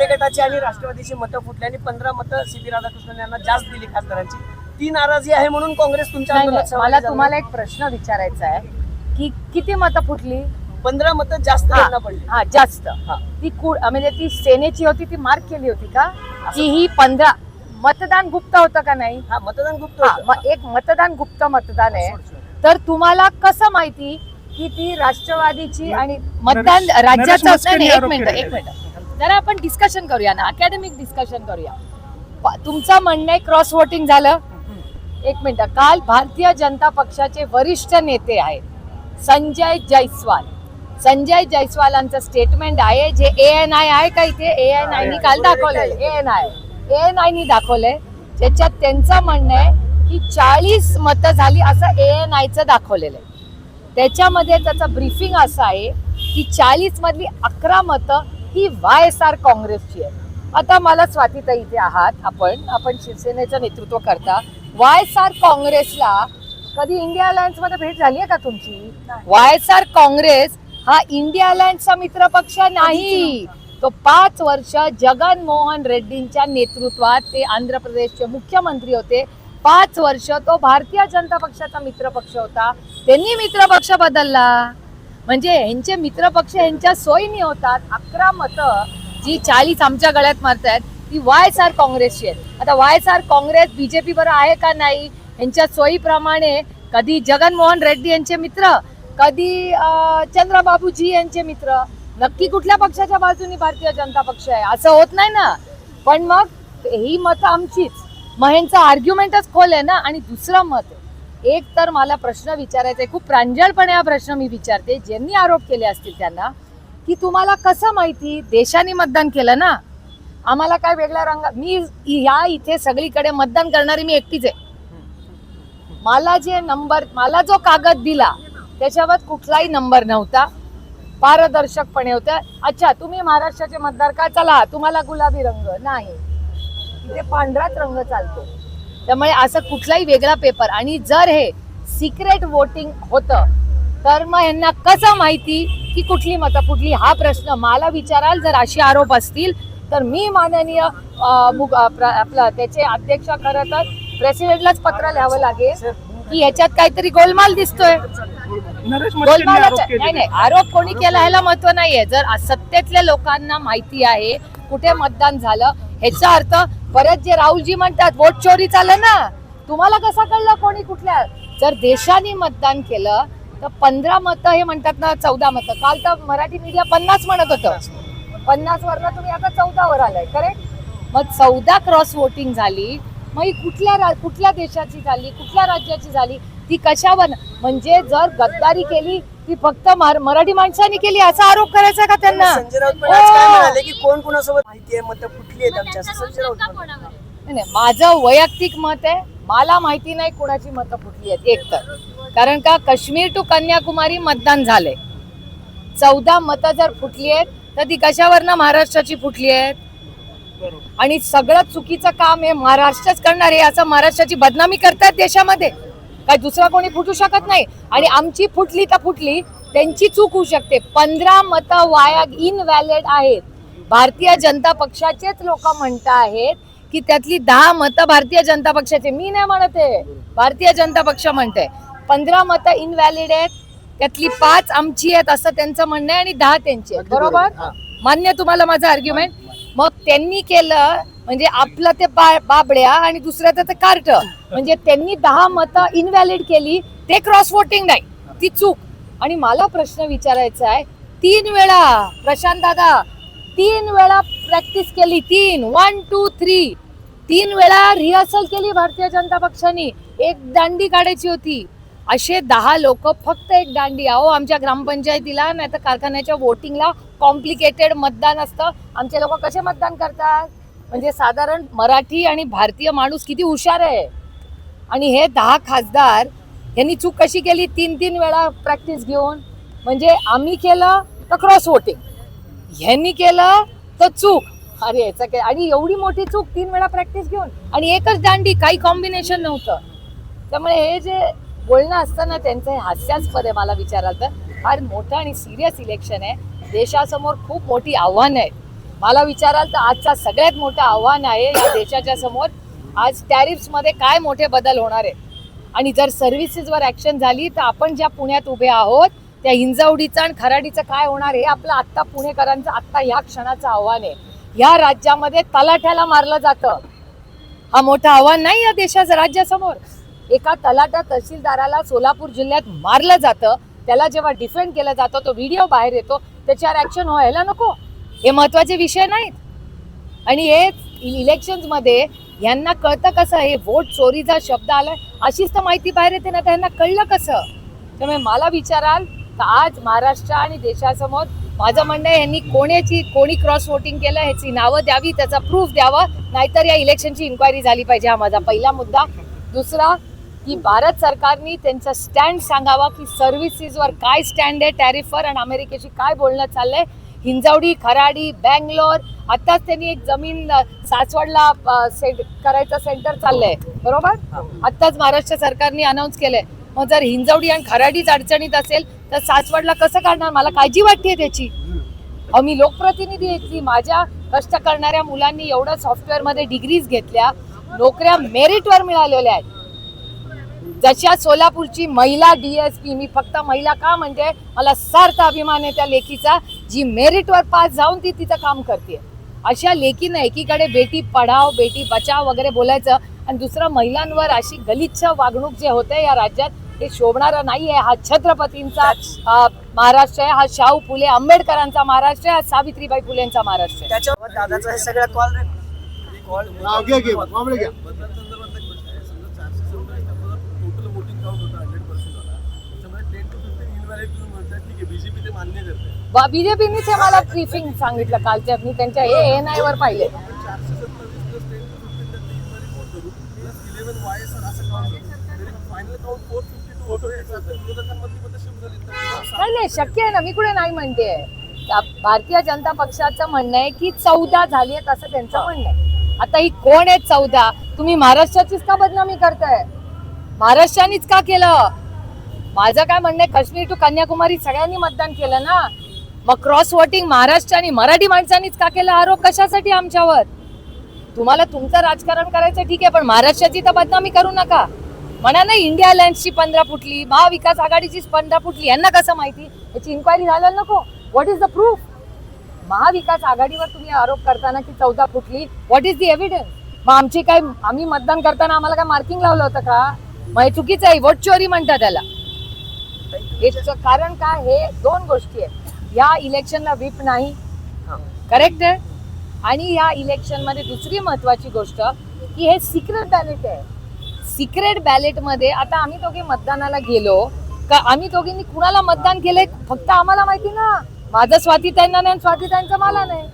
गटाची आणि राष्ट्रवादीची मतं फुटल्याने पंधरा मतं सी पी राधाकृष्णन यांना जास्त दिली खासदारांची. ती नाराजी आहे म्हणून काँग्रेस तुमच्या मला. तुम्हाला एक प्रश्न विचारायचा आहे की किती मतं फुटली? पंधरा मतं जास्त हा, यांना पडली. हा जास्त. हा. ती कु म्हणजे ती सेनेची होती ती मार्क केली होती का? की ही पंधरा मतदान गुप्त होतं का नाही? हा मतदान गुप्त एक मतदान गुप्त मतदान आहे. तर तुम्हाला कसं माहिती की ती राष्ट्रवादीची आणि मतदान राज्याचं एक मिनिट. एक मिनिट. जरा आपण डिस्कशन करूया ना अकॅडमिक डिस्कशन करूया. तुमचं म्हणणं आहे क्रॉस वोटिंग झालं. एक मिनिट काल भारतीय जनता पक्षाचे वरिष्ठ नेते आहेत संजय जयस्वाल संजय जयस्वालांचं स्टेटमेंट आहे जे ए एन आय आहे का इथे? ए एन आयनी काल दाखवलेलं A N I A N आयनी दाखवलंय. त्याच्यात त्यांचं म्हणणं आहे की चाळीस मतं झाली असं ए एन आयचं दाखवलेलं आहे. त्याच्यामध्ये त्याचं ब्रीफिंग असं आहे की चाळीस मधली अकरा मतं ही वाय एस आर काँग्रेसची आहे. आता मला स्वातीताई इथे आहात. आपण आपण शिवसेनेचं नेतृत्व करता. वाय एस आर काँग्रेसला कधी इंडिया अलायन्समध्ये भेट झाली आहे का तुमची? वाय एस आर काँग्रेस हा इंडिया अलायन्सचा मित्र पक्ष नाही. तो पाच वर्ष जगन मोहन रेड्डींच्या नेतृत्वात ते आंध्र प्रदेशचे मुख्यमंत्री होते. पाच वर्ष तो भारतीय जनता पक्षाचा मित्र पक्ष होता. त्यांनी मित्र पक्ष बदलला. म्हणजे ह्यांचे मित्र पक्ष ह्यांच्या सोयीनी होतात. अकरा मतं जी चाळीस आमच्या गळ्यात मारतायत ती वाय एस आर काँग्रेसची आहेत. आता Y S R Congress BJP बरोबर आहे का नाही यांच्या सोयीप्रमाणे कधी जगनमोहन रेड्डी यांचे मित्र कधी चंद्रबाबूजी यांचे मित्र नक्की कुठल्या पक्षाच्या बाजूनी भारतीय जनता पक्ष आहे? असं होत नाही ना. पण मग ही मतं आमचीच. मग ह्यांचं आर्ग्युमेंटच खोल आहे ना. आणि दुसरं मत आहे. एक तर मला प्रश्न विचारायचा आहे. खूप प्रांजळपणे हा प्रश्न मी विचारते. ज्यांनी आरोप केले असतील त्यांना की तुम्हाला कसं माहिती? देशाने मतदान केलं ना? आम्हाला काय वेगळा रंग? मी ह्या इथे सगळीकडे मतदान करणारी मी एकटीच आहे. मला जे नंबर मला जो कागद दिला त्याच्यावर कुठलाही नंबर नव्हता. पारदर्शकपणे होत्या अच्छा तुम्ही महाराष्ट्राचे मतदार का? चला तुम्हाला गुलाबी रंग नाही. इथे पांढराच रंग चालतो. त्यामुळे असं कुठलाही वेगळा पेपर आणि जर हे सिक्रेट वोटिंग होतं तर मग यांना कसं माहिती की कुठली मतं कुठली हा प्रश्न? मला विचाराल जर असे आरोप असतील तर मी माननीय आपलं त्याचे अध्यक्ष खरं तर प्रेसिडेंटलाच पत्र लिहावं लागेल की ह्याच्यात काहीतरी गोलमाल दिसतोय. गोलमालच. नाही नाही आरोप कोणी केला ह्याला महत्त्व नाहीये. जर सत्तेतल्या लोकांना माहिती आहे कुठे मतदान झालं ह्याचा अर्थ परत जे राहुलजी म्हणतात वोट चोरी चाललं ना. तुम्हाला कसा कळलं कोणी कुठल्या? जर देशाने मतदान केलं तर पंधरा मतं हे म्हणतात ना चौदा मतं. काल तर मराठी मीडिया पन्नास म्हणत होतं. पन्नास वरनं तुम्ही आता चौदावर आलाय करेक्ट मग चौदा क्रॉस वोटिंग झाली मग ही कुठल्या रा- कुठल्या देशाची झाली कुठल्या राज्याची झाली ती कशावर? म्हणजे जर गद्दारी केली ती फक्त मर- मराठी माणसांनी केली असा आरोप करायचा का त्यांना? संजय राऊत पण आज काय हो. म्हणाले की कोण कोणासोबत माहिती आहे मतं फुटली आहेत आमच्या? असं संजय राऊत म्हणाले. नाही, नाही, माझं वैयक्तिक मत आहे मला माहिती नाही कुणाची मतं फुटली आहेत एक तर. कारण का काश्मीर टू कन्याकुमारी मतदान झालंय. चौदा मतं जर फुटली आहेत तर ती कशावरनं महाराष्ट्राची फुटली आहेत? बरोबर. आणि सगळं चुकीचं काम हे महाराष्ट्रच करणार आहे असं महाराष्ट्राची बदनामी करतात देशामध्ये. काय दुसरा कोणी फुटू शकत नाही. आणि आमची फुटली तर फुटली त्यांची चूक होऊ शकते. पंधरा मतं वाया इनव्हॅलिड आहेत. भारतीय जनता पक्षाचेच लोक म्हणत आहेत की त्यातली दहा मतं भारतीय जनता पक्षाचे. मी नाही म्हणत आहे. भारतीय जनता पक्ष म्हणते पंधरा मतं इनव्हॅलिड आहेत. त्यातली पाच आमची आहेत असं त्यांचं म्हणणं आहे आणि दहा त्यांची आहेत. बरोबर. मान्य तुम्हाला माझं आर्ग्युमेंट मग त्यांनी केलं म्हणजे आपलं ते बा- बाबड्या आणि दुसऱ्याचं ते कार्ट. म्हणजे त्यांनी दहा मतं इनव्हॅलिड केली ते क्रॉस वोटिंग नाही. ती चूक. आणि मला प्रश्न विचारायचा आहे तीन वेळा प्रशांत दादा तीन वेळा प्रॅक्टिस केली तीन वन टू थ्री तीन वेळा रिहर्सल केली भारतीय जनता पक्षाने. एक दांडी काढायची होती. असे दहा लोक फक्त एक दांडी अहो आमच्या ग्रामपंचायतीला नाही तर कारखान्याच्या वोटिंगला कॉम्प्लिकेटेड मतदान असतं. आमचे लोक कसे मतदान करतात? म्हणजे साधारण मराठी आणि भारतीय माणूस किती हुशार आहे? आणि हे दहा खासदार यांनी चूक कशी केली? तीन तीन वेळा प्रॅक्टिस घेऊन. म्हणजे आम्ही केलं तर क्रॉस वोटिंग ह्यांनी केलं तर चूक. अरे याचं काय? आणि एवढी मोठी चूक तीन वेळा प्रॅक्टिस घेऊन. आणि एकच दांडी काही कॉम्बिनेशन नव्हतं. त्यामुळे हे जे बोलणं असतं ना त्यांचं हे हास्यास्पद आहे मला विचाराल तर. फार मोठं आणि सिरियस इलेक्शन आहे. देशासमोर खूप मोठी आव्हानं आहेत. मला विचाराल तर आजचा सगळ्यात मोठं आव्हान आहे या देशाच्या समोर. आज टॅरिफ्समध्ये काय मोठे बदल होणार आहे? आणि जर सर्व्हिसेसवर ॲक्शन झाली तर आपण ज्या पुण्यात उभे आहोत त्या हिंजवडीचं आणि खराडीचं काय होणार हे आपलं आत्ता पुणेकरांचं आत्ता ह्या क्षणाचं आव्हान आहे. ह्या राज्यामध्ये तलाठ्याला मारलं जातं. हा मोठं आव्हान नाही या देशाच्या राज्यासमोर. एका तलाठा तहसीलदाराला सोलापूर जिल्ह्यात मारलं जातं. त्याला जेव्हा डिफेंड केलं जातं तो व्हिडिओ बाहेर येतो. त्याच्यावर ॲक्शन व्हायला नको. हे महत्त्वाचे विषय नाहीत. आणि हे इलेक्शनमध्ये यांना कळतं कसं हे वोट चोरीचा शब्द आलाय? अशीच तर माहिती बाहेर येते ना त्यांना कळलं कसं? त्यामुळे मला विचाराल तर आज महाराष्ट्र आणि देशासमोर माझं म्हणणं आहे यांनी कोणाची कोणी क्रॉस वोटिंग केलं ह्याची नावं द्यावी त्याचा प्रूफ द्यावं नाहीतर या इलेक्शनची इन्क्वायरी झाली पाहिजे हा माझा पहिला मुद्दा. दुसरा की भारत सरकारनी त्यांचा स्टँड सांगावा की सर्व्हिसेसवर काय स्टँड आहे टॅरिफवर आणि अमेरिकेशी काय बोलणं चाललंय? हिंजवडी खराडी बँगलोर. आताच त्यांनी एक जमीन सासवडला करायचं सेंटर चाललंय. बरोबर? आताच महाराष्ट्र सरकारने अनाऊन्स केलंय. मग जर हिंजवडी आणि खराडीच अडचणीत असेल तर सासवडला कसं काढणार? मला काळजी वाटते त्याची. मी लोकप्रतिनिधी घेतली माझ्या कष्ट करणाऱ्या मुलांनी एवढं सॉफ्टवेअरमध्ये डिग्रीज घेतल्या नोकऱ्या मेरिटवर मिळालेल्या आहेत. जशा सोलापूरची महिला डीएसपी मी फक्त महिला का म्हणते? मला सार्थ अभिमान आहे त्या लेखीचा जी मेरिटवर पास जाऊन ती तिचं काम करते. अशा लेखीनं एकीकडे बेटी पढाव बेटी बचाव वगैरे बोलायचं आणि दुसरं महिलांवर अशी गलिच्छ वागणूक जे होते या राज्यात हे शोभणारं नाही आहे हा छत्रपतींचा महाराष्ट्र आहे हा शाहू फुले आंबेडकरांचा महाराष्ट्र आहे हा सावित्रीबाई फुलेंचा महाराष्ट्र आहे त्याच्यावर दादाचा हे सगळं कॉल कॉल हा, घ्या, घ्या, मामले घ्या. बदलांसंदर्भातला एक प्रश्न आहे. समजा चारशे सत्तावीस त्याबरोबर total voting count होतं 100% होता. त्याच्यामध्ये 10 to 15 invalid तुम्ही म्हणताय, ठीक आहे, BJP ते मान्य करते. बीजेपीनीच मला ब्रीफिंग सांगितलं कालच्या. मी त्यांच्या ए एन आय वर पाहिले. पण 427 plus 10 to 15 त्यातले invalid vote धरून, plus 11 YSR असं count करून, तरी final count 452 होतं. याच्यात विरोधकांमधली मतं shift झाली. तर तुम्हाला नाही नाही शक्य आहे ना. मी कुठे नाही म्हणते. भारतीय जनता पक्षाचं म्हणणं आहे की चौदा झाली आहेत असं त्यांचं म्हणणं आहे. आता ही कोण आहे चौदा? तुम्ही महाराष्ट्राचीच का बदनामी करताय? महाराष्ट्रानेच का केलं? माझं काय म्हणणं आहे काश्मीर टू कन्याकुमारी सगळ्यांनी मतदान केलं ना? मग क्रॉस वोटिंग महाराष्ट्र आणि मराठी माणसांनीच का केलं आरोप? कशासाठी आमच्यावर? तुम्हाला तुमचं राजकारण करायचं ठीक आहे पण महाराष्ट्राची तर बदनामी करू नका. म्हणा ना इंडिया अलायन्सची पंधरा फुटली महाविकास आघाडीची पंधरा फुटली यांना कसं माहिती? याची इन्क्वायरी झाला नको. व्हॉट इज द प्रूफ महाविकास आघाडीवर तुम्ही आरोप करताना की चौदा फुटली व्हॉट इज द एव्हिडन्स मग आमची काय आम्ही मतदान करताना आम्हाला काय मार्किंग लावलं होतं का? मग हे चुकीचं आहे वोट चोरी म्हणतात त्याला. याचं कारण काय हे दोन गोष्टी आहेत. या इलेक्शनला व्हीप नाही. करेक्ट आहे? आणि या इलेक्शनमध्ये दुसरी महत्वाची गोष्ट की हे सिक्रेट बॅलेट आहे. सिक्रेट बॅलेटमध्ये आता आम्ही दोघे मतदानाला गेलो. का आम्ही दोघींनी कुणाला मतदान केलंय फक्त आम्हाला माहिती ना. माझं स्वातीताईंना नाही आणि त्यांचं मला नाही.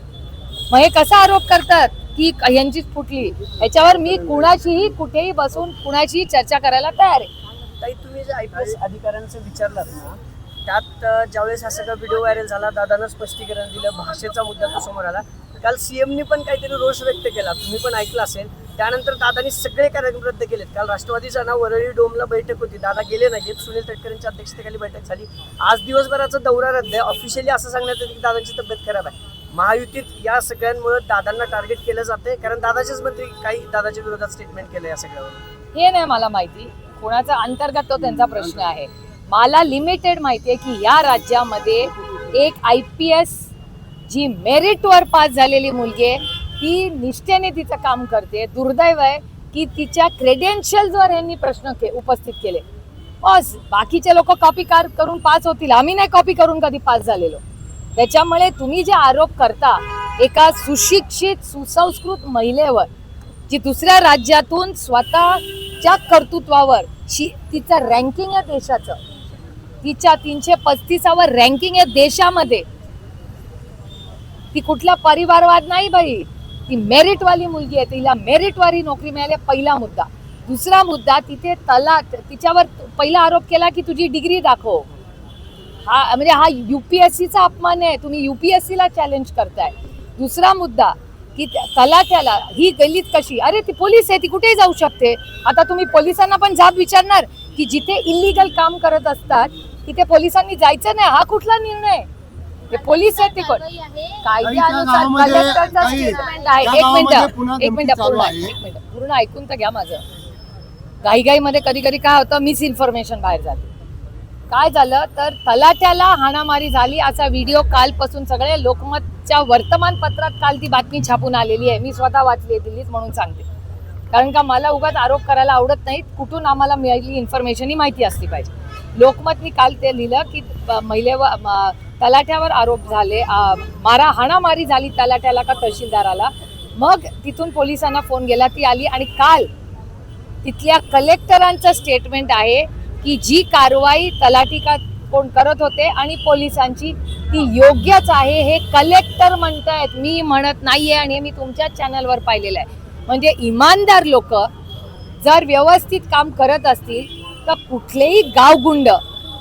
मग हे कसा आरोप करतात की यांचीच फुटली? ह्याच्यावर मी कुणाशीही कुठेही बसून कुणाशीही चर्चा करायला तयार आहे. ताई तुम्ही जे आय पी एस अधिकाऱ्यांचं विचारलात ना त्यात ज्यावेळेस हा सगळा व्हिडिओ व्हायरल झाला दादानं स्पष्टीकरण दिलं भाषेचा मुद्दा तो समोर आला. काल सीएमनी पण काहीतरी रोष व्यक्त केला. तुम्ही पण ऐकलं असेल. त्यानंतर दादानी सगळे कार्यक्रम रद्द केलेत. काल राष्ट्रवादीचा ना वरळी डोमला बैठक होती. दादा गेले नाहीत. सुनील तटकरेंच्या अध्यक्षतेखाली बैठक झाली. आज दिवसभराचा दौरा रद्द आहे. ऑफिशियली असं सांगण्यात येतं की दादांची तब्येत खराब आहे. महायुतीत या सगळ्यांमुळे दादांना टार्गेट केलं जाते कारण दादाचेच मंत्री काही दादाच्या विरोधात स्टेटमेंट केलं या सगळ्यावर. हे नाही मला माहिती. कोणाचा अंतर्गत तो त्यांचा प्रश्न आहे. मला लिमिटेड माहिती आहे की या राज्यामध्ये एक आय पी एस जी मेरिटवर पास झालेली मुलगी आहे ती निष्ठेने तिचं काम करते. दुर्दैव आहे की तिच्या क्रेडेन्शियल्सवर यांनी प्रश्न के उपस्थित केले. बस बाकीचे लोक कॉपी कार करून पास होतील. आम्ही नाही कॉपी करून कधी पास झालेलो. त्याच्यामुळे तुम्ही जे आरोप करता एका सुशिक्षित सुसंस्कृत महिलेवर जी दुसऱ्या राज्यातून स्वतःच्या कर्तृत्वावर शी तिचं रँकिंग आहे देशाचं. तिच्या तीनशे पस्तीसावर रँकिंग आहे देशामध्ये. ती कुठला परिवारवाद नाही बाई. ती मेरिटवाली मुलगी आहे. तिला मेरिटवाली नोकरी मिळाली पहिला मुद्दा. दुसरा मुद्दा तिथे तलाक तिच्यावर पहिला आरोप केला की तुझी डिग्री दाखव. हा म्हणजे हा युपीएससीचा अपमान आहे. तुम्ही युपीएससीला चॅलेंज करताय. दुसरा मुद्दा की तलाट्याला ही गल्लीत कशी? अरे ती पोलीस आहे ती कुठेही जाऊ शकते? आता तुम्ही पोलिसांना पण जाब विचारणार की जिथे इलिगल काम करत असतात तिथे पोलिसांनी जायचं नाही. हा कुठला निर्णय? ते पोलीस आहेत ते कोण? कायद्यानुसार कलेक्टरचा स्टेटमेंट आहे. एक मिनिट एक मिनिट पूर्ण आहे. एक मिनिट. पूर्ण ऐकून तर घ्या माझं. घाईघाईमध्ये कधी कधी काय होतं मिस इन्फॉर्मेशन बाहेर जाते. काय झालं? तर तलाट्याला हाणामारी झाली. असा व्हिडिओ कालपासून सगळे लोकमतच्या वर्तमानपत्रात काल ती बातमी छापून आलेली आहे. मी स्वतः वाचली आहे दिल्लीच म्हणून सांगते. कारण का मला उगाच आरोप करायला आवडत नाहीत. कुठून आम्हाला मिळाली इन्फॉर्मेशन ही माहिती असली पाहिजे. लोकमतनी काल ते लिहिलं की महिलेवर तलाठ्यावर आरोप झाले. मारा हाणामारी झाली तलाठ्याला का तहसीलदाराला? मग तिथून पोलिसांना फोन गेला ती आली आणि काल तिथल्या कलेक्टरांचं स्टेटमेंट आहे. की जी कारवाई तलाठी का कोण करत होते आणि पोलिसांची ती योग्यच आहे हे कलेक्टर म्हणतायत. मी म्हणत नाहीये आणि हे मी तुमच्याच चॅनलवर पाहिलेलं आहे. म्हणजे इमानदार लोक जर व्यवस्थित काम करत असतील तर कुठलेही गावगुंड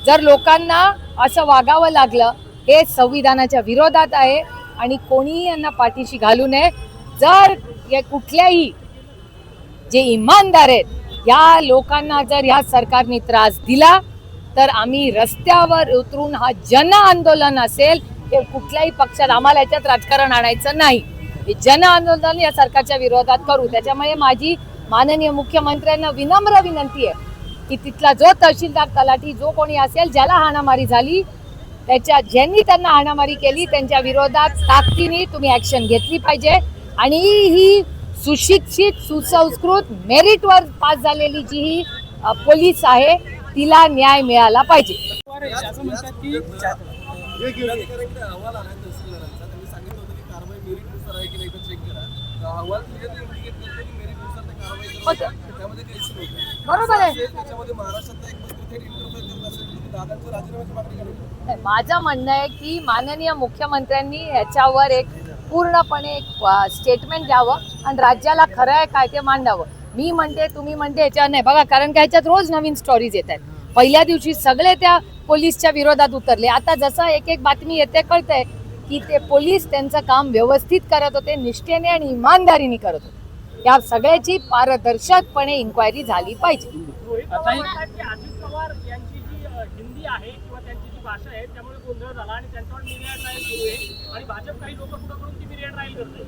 जर लोकांना असं वागावं लागलं हे संविधानाच्या विरोधात आहे आणि कोणीही यांना पाठीशी घालू नये. जर हे कुठल्याही जे इमानदार आहेत या लोकांना जर या सरकारने त्रास दिला तर आम्ही रस्त्यावर उतरून हा जन आंदोलन असेल हे कुठल्याही पक्षात आम्हाला याच्यात राजकारण आणायचं नाही. हे जन आंदोलन या सरकारच्या विरोधात करू. त्याच्यामुळे माझी माननीय मुख्यमंत्र्यांना विनम्र विनंती आहे की तिथला जो तहसीलदार तलाठी जो कोणी असेल ज्याला हाणामारी झाली त्याच्या ज्यांनी त्यांना हाणामारी केली त्यांच्या विरोधात ताकदीने तुम्ही ऍक्शन घेतली पाहिजे. आणि ही सुशिक्षित सुसंस्कृत मेरिटवर पास झालेली जी ही पोलीस आहे तिला न्याय मिळाला पाहिजे. बरोबर आहे. माझं म्हणणं आहे की माननीय मुख्यमंत्र्यांनी याच्यावर एक पूर्णपणे एक स्टेटमेंट द्यावं आणि राज्याला खरं आहे काय ते मांडावं. मी म्हणते तुम्ही म्हणते याच्यावर नाही. बघा कारण का ह्याच्यात रोज नवीन स्टोरीज येत आहेत. पहिल्या दिवशी सगळे त्या पोलीसच्या विरोधात उतरले. आता जसं एक एक बातमी येते कळतंय की ते पोलीस त्यांचं काम व्यवस्थित करत होते निष्ठेने आणि इमानदारीने करत होते. या सगळ्याची पारदर्शकपणे इन्क्वायरी झाली पाहिजे. म्हणतात गोंधळ झाला आणि त्यांच्यावर ट्रायल सुरू आहे. आणि भाजप काही लोक पुढे करून ती ट्रायल करते?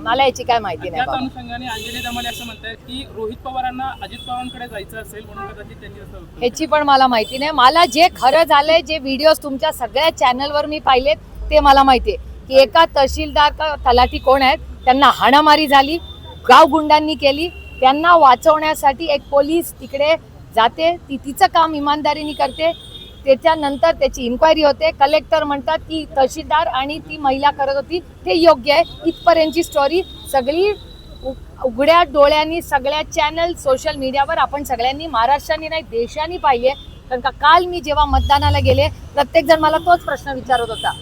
मला याची काय माहिती नाही त्याच अनुषंगाने अंजली दमाने असं म्हणतायत की रोहित पवारांना अजित पवारांकडे जायचं असेल म्हणून कदाचित त्यांनी असं ह्याची पण मला माहिती नाही. मला जे खरं झालंय जे व्हिडिओज तुमच्या सगळ्या चॅनलवर मी पाहिलेत ते मला माहिती आहे की एका तहसीलदार का तलाठी कोण आहेत त्यांना हाणामारी झाली गाव गुंडांनी केली त्यांना वाचवण्यासाठी एक पोलीस तिकडे जाते ती तिचं काम इमानदारीने करते त्याच्यानंतर त्याची इन्क्वायरी होते. कलेक्टर म्हणतात की तहसीलदार आणि ती महिला करत होती. ते योग्य आहे. इथपर्यंतची स्टोरी सगळी उघड्या डोळ्यांनी सगळ्या चॅनल सोशल मीडियावर आपण सगळ्यांनी महाराष्ट्राने नाही देशाने पाहिले कारण का काल मी जेव्हा मतदानाला गेले प्रत्येक जण मला तोच प्रश्न विचारत होता.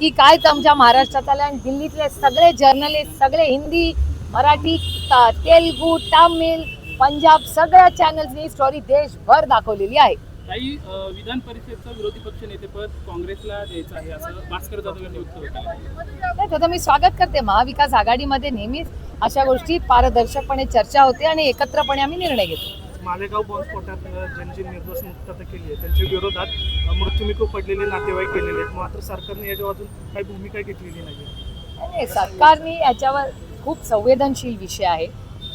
की काय तुमच्या महाराष्ट्रातल्या आणि दिल्लीतले सगळे जर्नलिस्ट सगळे हिंदी मराठी तेलगू तामिळ पंजाब सगळ्या चॅनल्सनी स्टोरी देशभर दाखवलेली आहे. काही विधान परिषदचं विरोधी पक्ष नेतेपद काँग्रेसला द्यायचं आहे असं भास्कर जाधव यांनी उत्तर होतं नाही त्याचं मी स्वागत करते. महाविकास आघाडीमध्ये नेहमीच अशा गोष्टी पारदर्शकपणे चर्चा होते आणि एकत्रपणे आम्ही निर्णय घेतो. मालेगाव बॉम्बस्फोटात ज्यांची निर्दोष मुक्तता केली आहे त्यांच्या विरोधात अ, मृत्युमुखी पडलेले नातेवाईक केलेले आहेत. मात्र सरकारने याच्या अजून काही भूमिका घेतलेली नाही नाही सरकारने याच्यावर खूप संवेदनशील विषय आहे.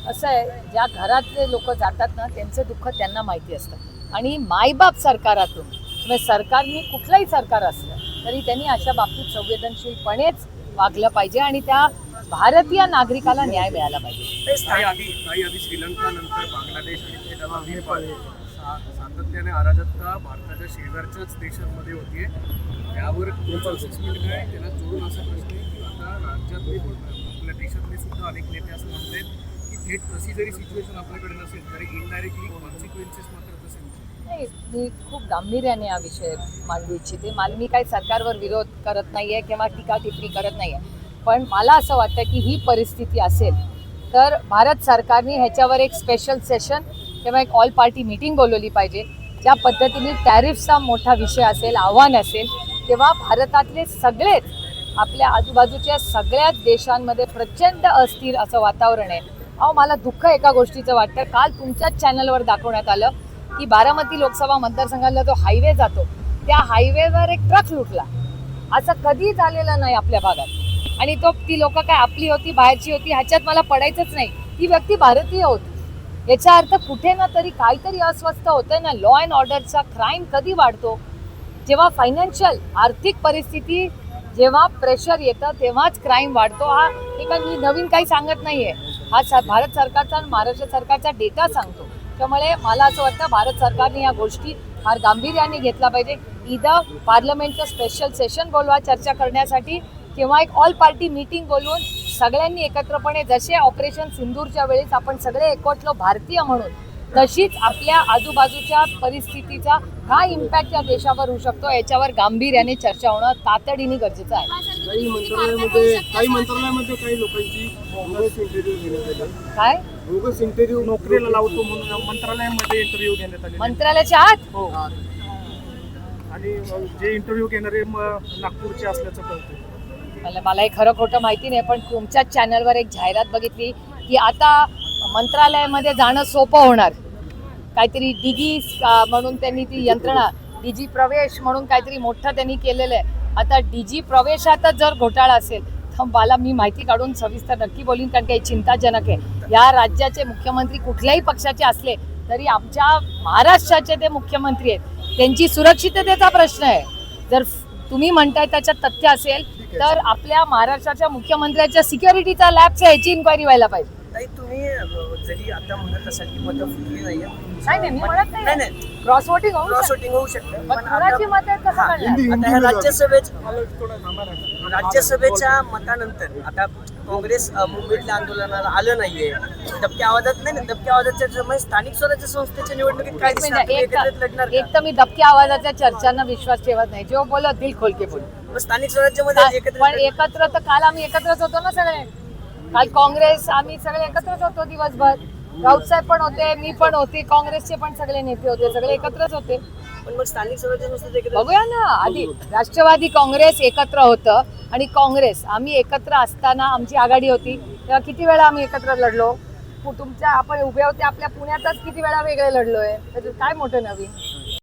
असं आहे ज्या घरातले लोक जातात ना त्यांचं दुःख त्यांना माहिती असतं. आणि मायबाप सरकारातून म्हणजे सरकारने कुठलंही सरकार असलं तरी त्यांनी अशा बाबतीत संवेदनशीलपणेच वागलं पाहिजे आणि त्या भारतीय नागरिकाला न्याय मिळाला पाहिजे. काही आधी काही आधी श्रीलंका नंतर बांगलादेश सातत्याने अराजकता भारताच्या शेजारच्याच देशांमध्ये होतीये. त्यावर मिनिट काय त्याला जोडून असा प्रश्न आहे की आता राज्यातले आपल्या देशातले सुद्धा अनेक नेते असं म्हणतात थेट तशी जरी सिच्युएशन आपल्याकडे नसेल तरी इनडायरेक्टली कॉन्सिक्वेन्सेस मात्र तसे नाही मी खूप गांभीर्याने हा विषय मांडू इच्छिते. मला मी काही सरकारवर विरोध करत नाही आहे किंवा टीका टिप्पणी करत नाही आहे पण मला असं वाटतं की ही परिस्थिती असेल तर भारत सरकारने ह्याच्यावर एक स्पेशल सेशन किंवा एक ऑल पार्टी मीटिंग बोलवली पाहिजे ज्या पद्धतीने टॅरिफचा मोठा विषय असेल आव्हान असेल तेव्हा भारतातले सगळेच आपल्या आजूबाजूच्या सगळ्याच देशांमध्ये प्रचंड अस्थिर असं वातावरण आहे. अहो मला दुःख एका गोष्टीचं वाटतं. काल तुमच्याच चॅनलवर दाखवण्यात आलं की बारामती लोकसभा मतदारसंघाला जो हायवे जातो त्या हायवेवर एक ट्रक लुटला. असं कधी झालेलं नाही आपल्या भागात. आणि तो ती लोक काय आपली होती बाहेरची होती ह्याच्यात मला पडायचंच नाही. ती व्यक्ती भारतीय होती. याचा अर्थ कुठे ना तरी काहीतरी अस्वस्थ होतंय ना. लॉ अँड ऑर्डरचा क्राईम कधी वाढतो? जेव्हा फायनान्शियल आर्थिक परिस्थिती जेव्हा प्रेशर येतं तेव्हाच क्राईम वाढतो. हा हे मी नवीन काही सांगत नाहीये. हा स- भारत सरकारचा आणि महाराष्ट्र सरकारचा डेटा सांगतो. त्यामुळे मला असं वाटतं भारत सरकारने या गोष्टी फार गांभीर्याने घेतला पाहिजे. इथं पार्लमेंटचं स्पेशल सेशन बोलवा चर्चा करण्यासाठी किंवा एक ऑल पार्टी मीटिंग बोलवून सगळ्यांनी एकत्रपणे जसे ऑपरेशन सिंदूरच्या वेळेस आपण सगळे एकवटलो भारतीय म्हणून तशीच आपल्या आजूबाजूच्या परिस्थितीचा काय इम्पॅक्ट या देशावर होऊ शकतो. याच्यावर गांभीर्याने चर्चा होणं तातडीने गरजेचं आहे. काही मंत्रालयामध्ये काही मंत्रालयामध्ये काही लोकांची बोगस इंटरव्ह्यू घेण्यात आले. काय? बोगस इंटरव्ह्यू नोकरीला लावतो म्हणून मंत्रालयामध्ये इंटरव्ह्यू घेण्यात आले मंत्रालयाच्या आत? हो. आणि जे इंटरव्ह्यू घेणारे म- नागपूरचे असल्याचं कळतं मला मला हे खरं खोटं माहिती नाही पण तुमच्याच चॅनलवर एक जाहिरात बघितली की आता मंत्रालयामध्ये जाणं सोपं होणार. काहीतरी डिगी म्हणून त्यांनी ती यंत्रणा डिजी प्रवेश म्हणून काहीतरी मोठं त्यांनी केलेलं आहे. आता डिजी प्रवेशातच जर घोटाळा असेल तर मला मी माहिती काढून सविस्तर नक्की बोलीन कारण काही चिंताजनक आहे. या राज्याचे मुख्यमंत्री कुठल्याही पक्षाचे असले तरी आमच्या महाराष्ट्राचे ते मुख्यमंत्री आहेत. त्यांची सुरक्षिततेचा प्रश्न आहे. जर तुम्ही म्हणताय त्याच्यात तथ्य असेल तर आपल्या महाराष्ट्राच्या मुख्यमंत्र्याच्या सिक्युरिटीचा लॅबच्या ह्याची इन्क्वायरी व्हायला पाहिजे. ताई तुम्ही अं, जरी आता म्हणत असाल की मतं फुटली नाहीये नाही नाही मी म्हणत नाही नाही नाही. क्रॉस वोटिंग होऊ क्रॉस शकतं. वोटिंग होऊ शकतं. पण पण कुणाची आता मत आहेत कसं हा, कळणार आता ह्या राज्यसभेच्या राज्यसभेच्या मतानंतर आता काँग्रेस अं, मुंबईतल्या आंदोलनाला आलं नाहीये. दबक्या आवाजात नाही ना दबक्या आवाजाच्या त्याच्यामुळे स्थानिक स्वराज्य संस्थेच्या निवडणुकीत काय एक दिसणार? मिनिट तुम्ही एक एकत्रित लढणार तर- एक तर मी दबक्या आवाजाच्या चर्चांना विश्वास ठेवत नाही. जो बोलो दिल खोल के बोल? मग स्थानिक स्वराज्यामध्ये एकत्रित पण एकत्र तर काल आम्ही एकत्रच होतो ना सगळे. काल काँग्रेस आम्ही सगळे एकत्रच होतो दिवसभर. राऊत साहेब पण होते मी पण होते काँग्रेसचे पण सगळे नेते होते सगळे एकत्रच होते. पण मग स्थानिक स्वराज्य बघूया ना आधी राष्ट्रवादी काँग्रेस एकत्र होतं आणि काँग्रेस आम्ही एकत्र असताना आमची आघाडी होती. तेव्हा किती वेळा आम्ही एकत्र लढलो? तुमच्या आपण उभे होते आपल्या पुण्यातच किती वेळा वेगळे लढलोय? त्याच्यात काय मोठं नवीन?